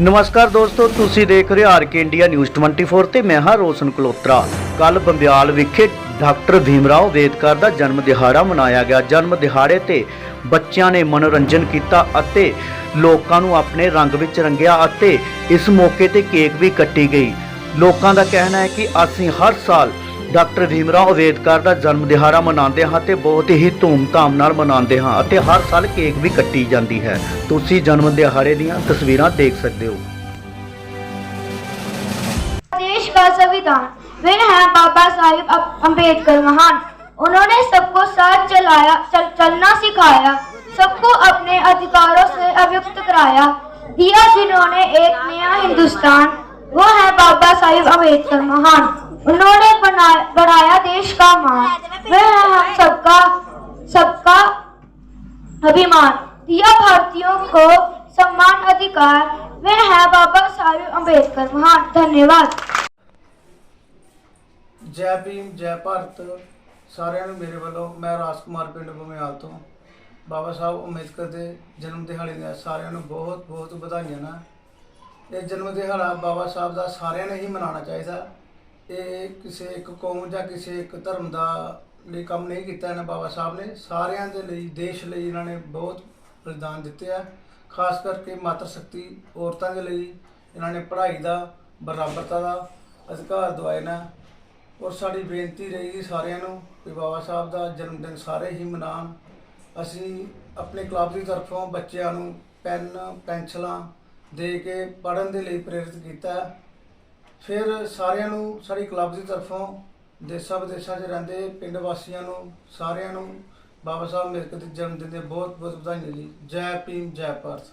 ਨਮਸਕਾਰ ਦੋਸਤੋ, ਤੁਸੀਂ ਦੇਖ ਰਹੇ ਹੋ ਆਰਕੇ ਇੰਡੀਆ ਨਿਊਜ਼ 24 ਤੇ ਮੈਂ ਹਾਂ ਰੋਸ਼ਨ ਕਲੋਤਰਾ। ਕੱਲ ਬੰਬਿਆਲ ਵਿਖੇ ਡਾਕਟਰ ਭੀਮਰਾਓ ਵੇਦਕਰ ਦਾ ਜਨਮ ਦਿਹਾੜਾ ਮਨਾਇਆ ਗਿਆ। ਜਨਮ ਦਿਹਾੜੇ ਤੇ ਬੱਚਿਆਂ ਨੇ ਮਨੋਰੰਜਨ ਕੀਤਾ ਅਤੇ ਲੋਕਾਂ ਨੂੰ ਆਪਣੇ ਰੰਗ ਵਿੱਚ ਰੰਗਿਆ ਅਤੇ ਇਸ ਮੌਕੇ ਤੇ ਕੇਕ ਵੀ ਕੱਟੀ ਗਈ। ਲੋਕਾਂ ਦਾ ਕਹਿਣਾ ਹੈ ਕਿ ਅਸੀਂ ਹਰ ਸਾਲ ਡਾਕਟਰ ਭੀਮਰਾਓ ਅੰਬੇਦਕਰ ਦਾ ਜਨਮ ਦਿਹਾੜਾ ਮਨਾਉਂਦੇ ਹਾਂ ਤੇ ਬਹੁਤ ਹੀ ਧੂਮ-ਧਾਮ ਨਾਲ ਮਨਾਉਂਦੇ ਹਾਂ ਅਤੇ ਹਰ ਸਾਲ ਕੇਕ ਵੀ ਕੱਟੀ ਜਾਂਦੀ ਹੈ ਤੁਸੀਂ ਜਨਮ ਦਿਹਾੜੇ ਦੀਆਂ ਤਸਵੀਰਾਂ ਦੇਖ ਸਕਦੇ ਹੋ देश का संविधान वे हैं बाबा साहिब अ- अम्बेडकर महान उन्होंने सबको साथ चलाया चल, चलना सिखाया सबको अपने अधिकारों से अवयुक्त कराया दिया जिन्होंने एक नया हिंदुस्तान वो है बाबा साहिब अम्बेडकर महान उन्होंने बनाया बढ़ाया देश का मान वे है हम सबका सबका अभिमान दिया भारतीयों को सम्मान अधिकार वे है बाबा साहिब अम्बेडकर महान धन्यवाद ਜੈ ਭੀਮ ਜੈ ਭਾਰਤ ਸਾਰਿਆਂ ਨੂੰ ਮੇਰੇ ਵੱਲੋਂ ਮੈਂ ਰਾਜ ਕੁਮਾਰ ਪਿੰਡ ਬਮਿਆਲ ਤੋਂ ਬਾਬਾ ਸਾਹਿਬ ਅੰਬੇਦਕਰ ਦੇ ਜਨਮ ਦਿਹਾੜੇ ਦੀਆਂ ਸਾਰਿਆਂ ਨੂੰ ਬਹੁਤ ਬਹੁਤ ਵਧਾਈਆਂ ਨਾ ਇਹ ਜਨਮ ਦਿਹਾੜਾ ਬਾਬਾ ਸਾਹਿਬ ਦਾ ਸਾਰਿਆਂ ਨੇ ਹੀ ਮਨਾਉਣਾ ਚਾਹੀਦਾ ਇਹ ਕਿਸੇ ਇੱਕ ਕੌਮ ਜਾਂ ਕਿਸੇ ਇੱਕ ਧਰਮ ਦਾ ਲਈ ਕੰਮ ਨਹੀਂ ਕੀਤਾ ਇਹਨਾਂ ਬਾਬਾ ਸਾਹਿਬ ਨੇ। ਸਾਰਿਆਂ ਦੇ ਲਈ, ਦੇਸ਼ ਲਈ ਇਹਨਾਂ ਨੇ ਬਹੁਤ ਬਲਿਦਾਨ ਦਿੱਤੇ ਆ। ਖਾਸ ਕਰਕੇ ਮਾਤਰ ਸ਼ਕਤੀ ਔਰਤਾਂ ਦੇ ਲਈ ਇਹਨਾਂ ਨੇ ਪੜ੍ਹਾਈ ਦਾ, ਬਰਾਬਰਤਾ ਦਾ ਅਧਿਕਾਰ ਦਵਾਏ ਨਾ। ਔਰ ਸਾਡੀ ਬੇਨਤੀ ਰਹੇਗੀ ਸਾਰਿਆਂ ਨੂੰ ਕਿ ਬਾਬਾ ਸਾਹਿਬ ਦਾ ਜਨਮ ਦਿਨ ਸਾਰੇ ਹੀ ਮਨਾਉਣ। ਅਸੀਂ ਆਪਣੇ ਕਲੱਬ ਦੀ ਤਰਫੋਂ ਬੱਚਿਆਂ ਨੂੰ ਪੈਨ, ਪੈਨਸਲਾਂ ਦੇ ਕੇ ਪੜ੍ਹਨ ਦੇ ਲਈ ਪ੍ਰੇਰਿਤ ਕੀਤਾ। ਫਿਰ ਸਾਰਿਆਂ ਨੂੰ, ਸਾਡੀ ਕਲੱਬ ਦੀ ਤਰਫੋਂ ਦੇਸ਼ਾਂ ਵਿਦੇਸ਼ਾਂ 'ਚ ਰਹਿੰਦੇ ਪਿੰਡ ਵਾਸੀਆਂ ਨੂੰ, ਸਾਰਿਆਂ ਨੂੰ ਬਾਬਾ ਸਾਹਿਬ ਅੰਬੇਦਕਰ ਦੇ ਜਨਮ ਦਿਨ ਦੇ ਬਹੁਤ ਬਹੁਤ ਵਧਾਈਆਂ ਜੀ। ਜੈ ਭੀਮ, ਜੈ ਭਾਰਤ।